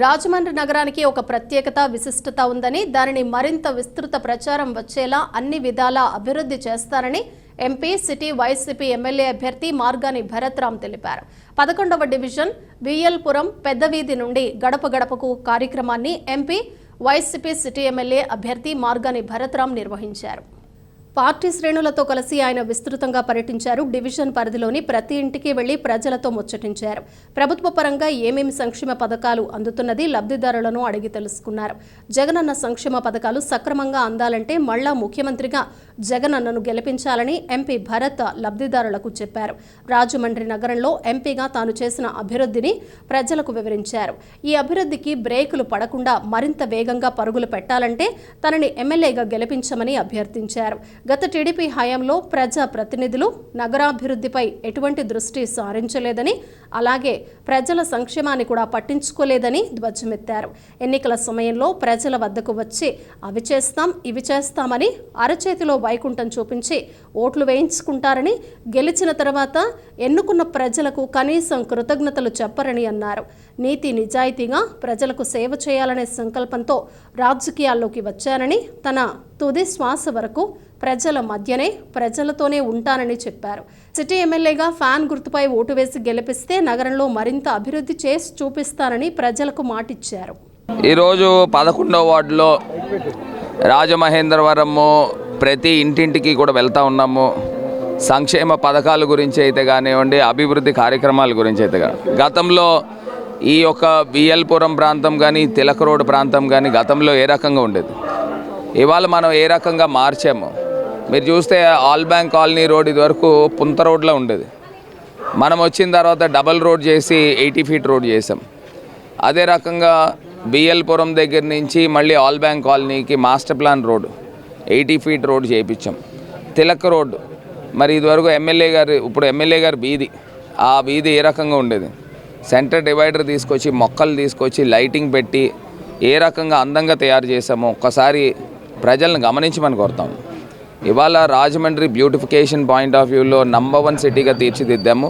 రాజమండ్రి నగరానికి ఒక ప్రత్యేకత విశిష్టత ఉందని దానిని మరింత విస్తృత ప్రచారం వచ్చేలా అన్ని విధాలా అభివృద్ధి చేస్తారని ఎంపీ సిటీ వైసీపీ ఎమ్మెల్యే అభ్యర్థి మార్గాని భరత్రామ్ తెలిపారు. పదకొండవ డివిజన్ విఎల్పురం పెద్దవీధి నుండి గడప గడపకు కార్యక్రమాన్ని ఎంపీ వైసీపీ సిటీ ఎమ్మెల్యే అభ్యర్థి మార్గాని భరత్రామ్ నిర్వహించారు. పార్టీ శ్రేణులతో కలిసి ఆయన విస్తృతంగా పర్యటించారు. డివిజన్ పరిధిలోని ప్రతి ఇంటికి వెళ్ళి ప్రజలతో ముచ్చటించారు. ప్రభుత్వ పరంగా ఏమేమి సంక్షేమ పథకాలు అందుతున్నది లబ్ధిదారులను అడిగి తెలుసుకున్నారు. జగనన్న సంక్షేమ పథకాలు సక్రమంగా అందాలంటే మళ్ళా ముఖ్యమంత్రిగా జగనన్నను గెలిపించాలని ఎంపీ భరత్ లబ్ధిదారులకు చెప్పారు. రాజమండ్రి నగరంలో ఎంపీగా తాను చేసిన అభివృద్ధిని ప్రజలకు వివరించారు. ఈ అభివృద్ధికి బ్రేకులు పడకుండా మరింత వేగంగా పరుగులు పెట్టాలంటే తనని ఎమ్మెల్యేగా గెలిపించమని అభ్యర్థించారు. గత టీడీపీ హయాంలో ప్రజా ప్రతినిధులు నగరాభివృద్ధిపై ఎటువంటి దృష్టి సారించలేదని అలాగే ప్రజల సంక్షేమాన్ని కూడా పట్టించుకోలేదని ధ్వజమెత్తారు. ఎన్నికల సమయంలో ప్రజల వద్దకు వచ్చి అవి చేస్తాం ఇవి చేస్తామని అరచేతిలో వైకుంఠం చూపించి ఓట్లు వేయించుకుంటారని గెలిచిన తర్వాత ఎన్నుకున్న ప్రజలకు కనీసం కృతజ్ఞతలు చెప్పరని అన్నారు. నీతి నిజాయితీగా ప్రజలకు సేవ చేయాలనే సంకల్పంతో రాజకీయాల్లోకి వచ్చానని తన తుది శ్వాస వరకు ప్రజల మధ్యనే ప్రజలతోనే ఉంటానని చెప్పారు. సిటీ ఎమ్మెల్యేగా ఫ్యాన్ గుర్తుపై ఓటు వేసి గెలిపిస్తే నగరంలో మరింత అభివృద్ధి చేసి చూపిస్తానని ప్రజలకు మాటిచ్చారు. ఈరోజు పదకొండవ వార్డులో రాజమహేంద్రవరము ప్రతి ఇంటింటికి కూడా వెళ్తూ ఉన్నాము. సంక్షేమ పథకాల గురించి అయితే కానివ్వండి అభివృద్ధి కార్యక్రమాల గురించి అయితే కానీ గతంలో ఈ యొక్క విఎల్పురం ప్రాంతం కానీ తిలక రోడ్ ప్రాంతం కానీ గతంలో ఏ రకంగా ఉండేది? ఇవాళ మనం ఏ రకంగా మార్చాము. మీరు చూస్తే ఆల్ బ్యాంక్ కాలనీ రోడ్ ఇది వరకు పుంత రోడ్లో ఉండేది. మనం వచ్చిన తర్వాత డబల్ రోడ్ చేసి ఎయిటీ ఫీట్ రోడ్ చేసాం. అదే రకంగా బిఎల్పురం దగ్గర నుంచి మళ్ళీ ఆల్ బ్యాంక్ కాలనీకి master plan road eighty feet road చేయించాం తిలక్ రోడ్ మరి ఇదివరకు ఎమ్మెల్యే గారు ఇప్పుడు ఎమ్మెల్యే గారి వీధి. ఆ వీధి ఏ రకంగా ఉండేది? సెంటర్ డివైడర్ తీసుకొచ్చి మొక్కలు తీసుకొచ్చి లైటింగ్ పెట్టి ఏ రకంగా అందంగా తయారు చేసామో ఒక్కసారి ప్రజలను గమనించమని కోరుతాం. ఇవాళ రాజమండ్రి బ్యూటిఫికేషన్ పాయింట్ ఆఫ్ వ్యూలో నంబర్ వన్ సిటీగా తీర్చిదిద్దాము.